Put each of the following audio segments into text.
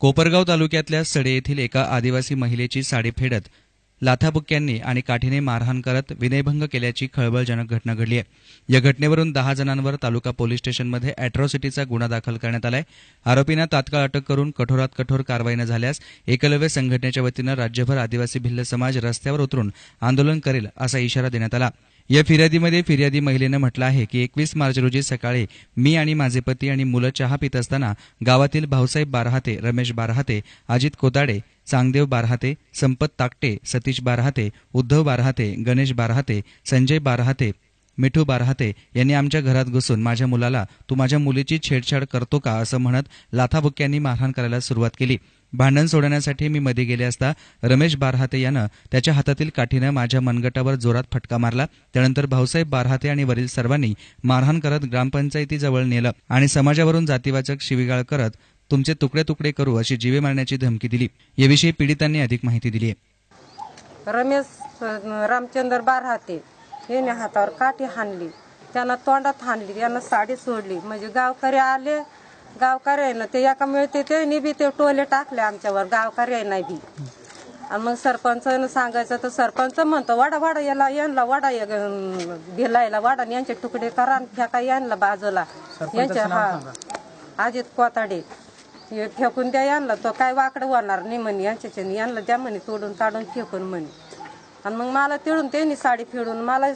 कोपरगाव तालुक्यातल्या सडे येथील एका आदिवासी महिलेची साडी फेडत लाथाबुक्क्यांनी आणि काठीने मारहाण करत विनयभंग केल्याची खळबळजनक घटना घडली आहे. या घटनेवरून दहा जणांवर तालुका पोलीस स्टेशनमध्ये अॅट्रॉसिटीचा गुन्हा दाखल करण्यात आलाय. आरोपींना तात्काळ अटक करून कठोरात कठोर कारवाई न झाल्यास एकलव्य संघटनेच्या वतीनं राज्यभर आदिवासी भिल्ल समाज रस्त्यावर उतरून आंदोलन करेल असा इशारा देण्यात आला. या फिर्यादीमध्ये फिर्यादी महिलेनं म्हटलं आहे की एकवीस मार्च रोजी सकाळी मी आणि माझे पती आणि मुलं चहा पित असताना गावातील भाऊसाहेब बारहाते रमेश बारहाते अजित कोताडे चांगदेव बारहाते संपत ताकटे सतीश बारहाते उद्धव बारहाते गणेश बारहाते संजय बारहाते मिठू बारहाते यांनी आमच्या घरात घुसून माझ्या मुलाला तू माझ्या मुलीची छेडछाड करतो का? असं म्हणत लाथाबुक्क्यांनी मारहाण करायला सुरुवात केली. भांडण सोडवण्यासाठी मी मध्ये गेले असता रमेश बारहाते यानं त्याच्या हातातील काठीनं माझ्या मनगटावर जोरात फटका मारला. त्यानंतर भाऊसाहेब बारहाते आणि वरील सर्वांनी मारहाण करत ग्रामपंचायतीजवळ नेलं आणि समाजावरून जातीवाचक शिवीगाळ करत तुमचे तुकडे तुकडे करू अशी जीवे मारण्याची धमकी दिली. याविषयी पीडितांनी अधिक माहिती दिली आहे रमेश रामचंद्र बारहाते याने हातावर काठी हाणली. त्यांना तोंडात हाणली. त्यांना साडी सोडली. म्हणजे गावकरी आले गावकऱ्यानं ते एका मिळते त्यांनी बी ते टोले टाकले आमच्यावर. गावकऱ्यांना बी. आणि मग सरपंचानं सांगायचं तर सरपंच म्हणतो वाडा वाडा याला यांना वाडा भिलायला वाडा यांचे तुकडे करा फेका यांना बाजूला. यांच्या हा अजित कोताडे. हे फेकून द्या यांना. तो काय वाकडं होणार नाही म्हणे. यांच्या यांना द्या म्हणे. तोडून ताडून फेकून म्हणे. आणि मग मला तिळून त्यांनी साडी फिरून मला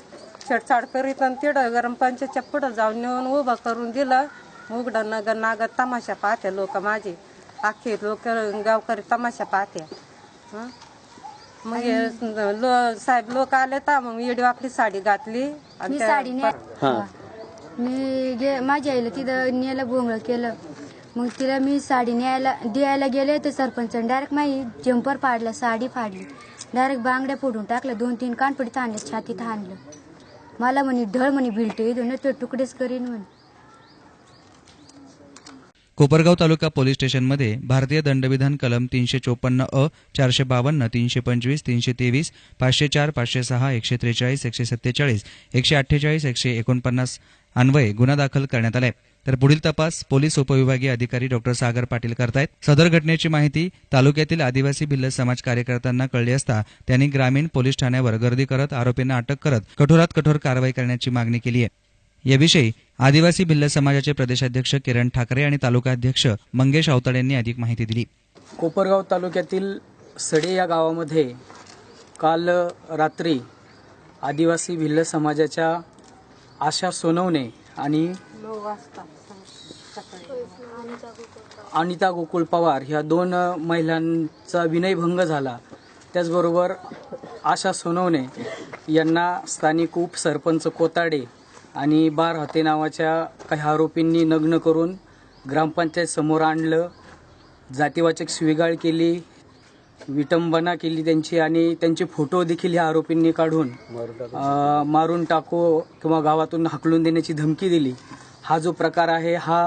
छेडछाड करीत आणि तिडं गरम पंचायतच्या पुढं जाऊन नेऊन उभं करून दिलं. उघडं नगर नागर तमाशा पाहते लोक माझे. अख्खे लोक गावकरी तमाशा पाहते? मग लो- साहेब लोक आले तर मग व्हिडिओ आपली साडी घातली. आणि साडी मी गे माझ्या आईला तिथं न्यायला बोंगळ केलं. मग तिला मी साडी न्यायला द्यायला गेले तर सरपंचाने डायरेक्ट माझी जम्पर फाडला साडी फाडली. डायरेक्ट बांगड्या फोडून टाकल्या दोन तीन कानपडीत आणले छातीत आणलं मला म्हणे ढळ म्हणे भिलटे इथून ते तुकडेच करीन म्हणे. कोपरगाव तालुका पोलीस स्टेशनमध्ये भारतीय दंडविधान कलम तीनशे चोपन्न अ चारशे बावन्न तीनशे पंचवीस तीनशे तेवीस पाचशे चार पाचशे सहा एकशे त्रेचाळीस एकशे सत्तेचाळीस एकशे अठ्ठेचाळीस एकशे एकोणपन्नास अन्वये गुन्हा दाखल करण्यात आलाय. तर पुढील तपास पोलीस उपविभागीय अधिकारी डॉक्टर सागर पाटील करतायत. सदर घटनेची माहिती तालुक्यातील आदिवासी भिल्ल समाज कार्यकर्त्यांना कळली असता त्यांनी ग्रामीण पोलीस ठाण्यावर गर्दी करत आरोपींना अटक करत कठोरात कठोर कारवाई करण्याची मागणी केली आहे. याविषयी आदिवासी भिल्ल समाजाचे प्रदेशाध्यक्ष किरण ठाकरे आणि तालुकाध्यक्ष मंगेश अवताड यांनी अधिक माहिती दिली. कोपरगाव तालुक्यातील सडे या गावामध्ये काल रात्री आदिवासी भिल्ल समाजाच्या आशा सोनवणे आणि अनिता गोकुळ पवार ह्या दोन महिलांचा विनयभंग झाला. त्याचबरोबर आशा सोनवणे यांना स्थानिक उपसरपंच कोताडे आणि बार हते नावाच्या काही आरोपींनी नग्न करून ग्रामपंचायत समोर आणलं. जातीवाचक स्वीगाळ केली विटंबना केली त्यांची आणि त्यांचे फोटो देखील ह्या आरोपींनी काढून मारून टाको किंवा गावातून हाकलून देण्याची धमकी दिली. हा जो प्रकार आहे हा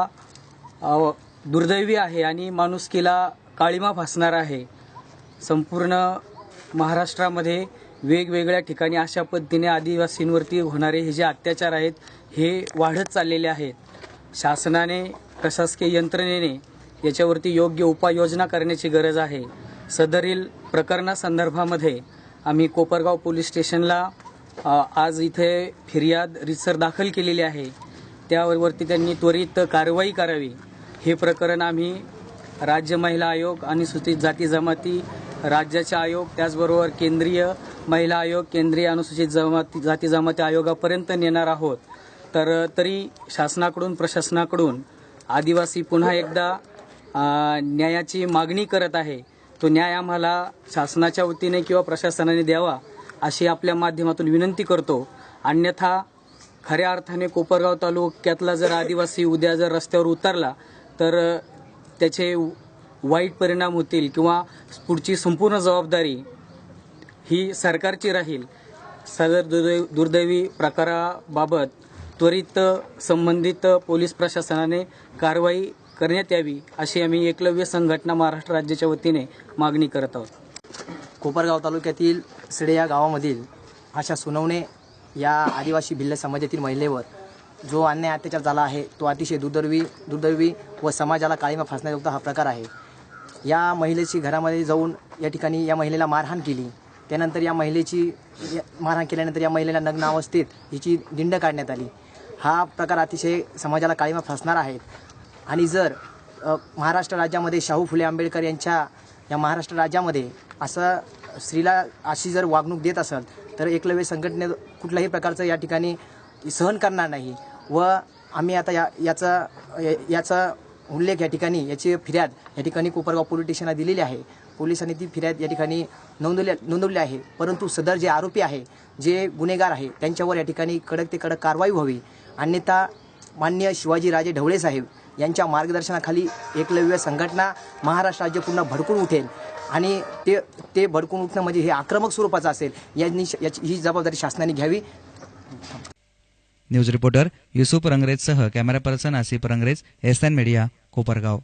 दुर्दैवी आहे आणि माणुसकीला काळीमा फासणार आहे. संपूर्ण महाराष्ट्रामध्ये वेगवेगळ्या ठिकाणी अशा पद्धतीने आदिवासींवरती होणारे हे जे अत्याचार आहेत हे वाढत चाललेले आहेत. शासनाने प्रशासकीय यंत्रणेने याच्यावरती योग्य उपाययोजना करण्याची गरज आहे. सदरील प्रकरणासंदर्भामध्ये आम्ही कोपरगाव पोलीस स्टेशनला आज इथे फिर्याद रितसर दाखल केलेली आहे. त्यावरती त्यांनी त्वरित कारवाई करावी. हे प्रकरण आम्ही राज्य महिला आयोग अनुसूचित जाती जमाती राज्याचे आयोग त्याचबरोबर केंद्रीय महिला आयोग केंद्रीय अनुसूचित जमाती जाती जमाती आयोगापर्यंत नेणार आहोत. तर तरी शासनाकडून प्रशासनाकडून आदिवासी पुन्हा एकदा न्यायाची मागणी करत आहे. तो न्याय आम्हाला शासनाच्या वतीने किंवा प्रशासनाने द्यावा अशी आपल्या माध्यमातून विनंती करतो. अन्यथा खऱ्या अर्थाने कोपरगाव तालुक्यातला जर आदिवासी उद्या जर रस्त्यावर उतरला तर त्याचे वाईट परिणाम होतील किंवा पुढची संपूर्ण जबाबदारी ही सरकारची राहील. सदर दुर्दैव दुर्दैवी प्रकाराबाबत त्वरित संबंधित पोलीस प्रशासनाने कारवाई करण्यात यावी अशी आम्ही एकलव्य संघटना महाराष्ट्र राज्याच्या वतीने मागणी करत आहोत. कोपरगाव तालुक्यातील सिडे या गावामधील आशा सुनवणे या आदिवासी भिल्ल समाजातील महिलेवर जो अन्याय अत्याचार झाला आहे तो अतिशय दुर्दैवी दुर्दैवी व समाजाला काळीमा फासण्यायोग्य हा प्रकार आहे. या महिलेची घरामध्ये जाऊन या ठिकाणी या महिलेला मारहाण केली. त्यानंतर या महिलेची मारहाण केल्यानंतर या महिलेला नग्न अवस्थेत हिची दिंड काढण्यात आली. हा प्रकार अतिशय समाजाला काळीमा फासणार आहे. आणि जर महाराष्ट्र राज्यामध्ये शाहू फुले आंबेडकर यांच्या या महाराष्ट्र राज्यामध्ये असं स्त्रीला अशी जर वागणूक देत असेल तर एकलव्य संघटने कुठल्याही प्रकारचं या ठिकाणी सहन करणार नाही. व आम्ही आता या याचा या- याचा उल्लेख या ठिकाणी याची फिर्याद या ठिकाणी कोपरगाव पोलीस स्टेशनला दिलेली आहे. पोलिसांनी ती फिर्याद या ठिकाणी नोंदवली नोंदवली आहे. परंतु सदर जे आरोपी आहे जे गुन्हेगार आहे त्यांच्यावर या ठिकाणी कडक ते कडक कारवाई व्हावी. अन्यथा मान्य शिवाजीराजे ढवळे साहेब यांच्या मार्गदर्शनाखाली एकलव्य संघटना महाराष्ट्र राज्य पुन्हा भडकून उठेल. आणि ते ते भडकून उठणं म्हणजे हे आक्रमक स्वरूपाचं असेल यांनी याची ही जबाबदारी शासनाने घ्यावी. News reporter Yusuf रंगरेजसह camera person Asif Rangrez S N media Kopargaon.